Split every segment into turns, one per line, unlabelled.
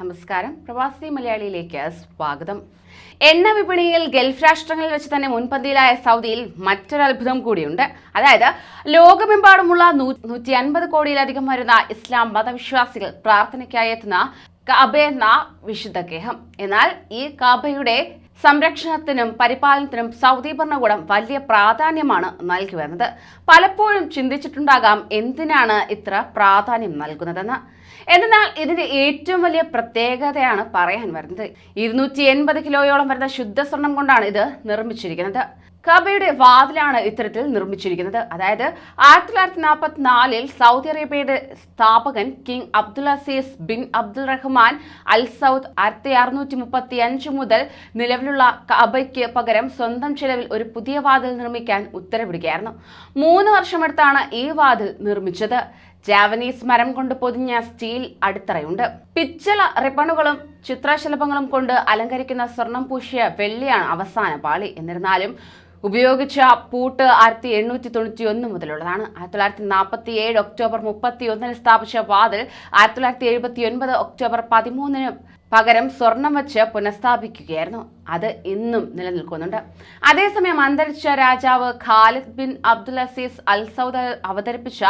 നമസ്കാരം. പ്രവാസി മലയാളിയിലേക്ക് സ്വാഗതം. എണ്ണ വിപണിയിൽ ഗൾഫ് രാഷ്ട്രങ്ങളിൽ വെച്ച് തന്നെ മുൻപന്തിയിലായ സൗദിയിൽ മറ്റൊരു അത്ഭുതം കൂടിയുണ്ട്. അതായത് ലോകമെമ്പാടുമുള്ള നൂറ്റി അൻപത് കോടിയിലധികം വരുന്ന ഇസ്ലാം മതവിശ്വാസികൾ പ്രാർത്ഥനയ്ക്കായി എത്തുന്ന കാബ എന്ന വിശുദ്ധ ഗേഹം. എന്നാൽ ഈ കാബയുടെ സംരക്ഷണത്തിനും പരിപാലനത്തിനും സൗദി ഭരണകൂടം വലിയ പ്രാധാന്യമാണ് നൽകി വരുന്നത്. പലപ്പോഴും ചിന്തിച്ചിട്ടുണ്ടാകാം എന്തിനാണ് ഇത്ര പ്രാധാന്യം നൽകുന്നതെന്ന്. എന്നാൽ ഇതിന്റെ ഏറ്റവും വലിയ പ്രത്യേകതയാണ് പറയാൻ വരുന്നത്. ഇരുന്നൂറ്റി എൺപത് കിലോയോളം വരുന്ന ശുദ്ധ സ്വർണം കൊണ്ടാണ് ഇത് നിർമ്മിച്ചിരിക്കുന്നത്. കബയുടെ വാതിലാണ് ഇത്തരത്തിൽ നിർമ്മിച്ചിരിക്കുന്നത്. അതായത് ആയിരത്തി തൊള്ളായിരത്തി നാൽപ്പത്തി നാലിൽ സൗദി അറേബ്യയുടെ സ്ഥാപകൻ king Abdul Aziz bin Abdul Rahman Al Saud ആയിരത്തി അറുന്നൂറ്റി മുപ്പത്തി അഞ്ച് മുതൽ നിലവിലുള്ള കബയ്ക്ക് പകരം സ്വന്തം ചെലവിൽ ഒരു പുതിയ വാതിൽ നിർമ്മിക്കാൻ ഉത്തരവിടുകയായിരുന്നു. മൂന്ന് വർഷമെടുത്താണ് ഈ വാതിൽ നിർമ്മിച്ചത്. ജാവനീസ് മരം കൊണ്ട് പൊതിഞ്ഞ സ്റ്റീൽ അടിത്തറയുണ്ട്. പിച്ചള റിബണുകളും ചിത്രശലഭങ്ങളും കൊണ്ട് അലങ്കരിക്കുന്ന സ്വർണം പൂശിയ വെള്ളിയാണ് അവസാന പാളി. എന്നിരുന്നാലും ഉപയോഗിച്ച പൂട്ട് ആയിരത്തി എണ്ണൂറ്റി തൊണ്ണൂറ്റി ഒന്ന് മുതലുള്ളതാണ്. ആയിരത്തി തൊള്ളായിരത്തി നാൽപ്പത്തി ഏഴ് ഒക്ടോബർ മുപ്പത്തി ഒന്നിന് സ്ഥാപിച്ച വാതിൽ ആയിരത്തി തൊള്ളായിരത്തി എഴുപത്തി ഒൻപത് ഒക്ടോബർ പതിമൂന്നിന് പകരം സ്വർണം വെച്ച് പുനഃസ്ഥാപിക്കുകയായിരുന്നു. അത് ഇന്നും നിലനിൽക്കുന്നുണ്ട്. അതേസമയം അന്തരിച്ച രാജാവ് Khalid bin Abdul Aziz Al Saud അവതരിപ്പിച്ച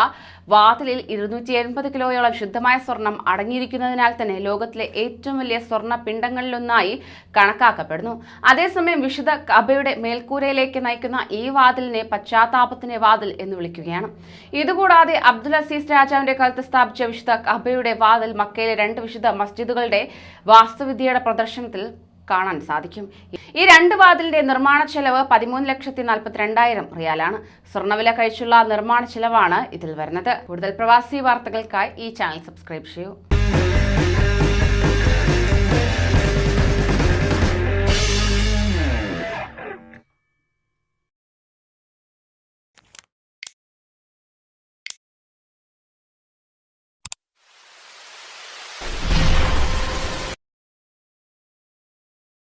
വാതിലിൽ ഇരുന്നൂറ്റി എൺപത് കിലോയോളം ശുദ്ധമായ സ്വർണം അടങ്ങിയിരിക്കുന്നതിനാൽ തന്നെ ലോകത്തിലെ ഏറ്റവും വലിയ സ്വർണ പിണ്ടങ്ങളിലൊന്നായി കണക്കാക്കപ്പെടുന്നു. അതേസമയം വിശുദ്ധ കബയുടെ മേൽക്കൂരയിലേക്ക് നയിക്കുന്ന ഈ വാതിലിനെ പശ്ചാത്താപത്തിന്റെ വാതിൽ എന്ന് വിളിക്കുകയാണ്. ഇതുകൂടാതെ അബ്ദുൽ അസീസ് രാജാവിന്റെ കാലത്ത് സ്ഥാപിച്ച വിശുദ്ധ കബയുടെ വാതിൽ മക്കയിലെ രണ്ട് വിശുദ്ധ മസ്ജിദുകളുടെ വാസ്തുവിദ്യയുടെ പ്രദർശനത്തിൽ കാണാൻ സാധിക്കും. ഈ രണ്ട് വാതിലിന്റെ നിർമ്മാണ ചെലവ് പതിമൂന്ന് ലക്ഷത്തി നാൽപ്പത്തിരണ്ടായിരം റിയാലാണ്. സ്വർണവില കഴിച്ചുള്ള നിർമ്മാണ ചെലവാണ് ഇതിൽ വരുന്നത്. കൂടുതൽ പ്രവാസി വാർത്തകൾക്കായി ഈ ചാനൽ സബ്സ്ക്രൈബ് ചെയ്യൂ.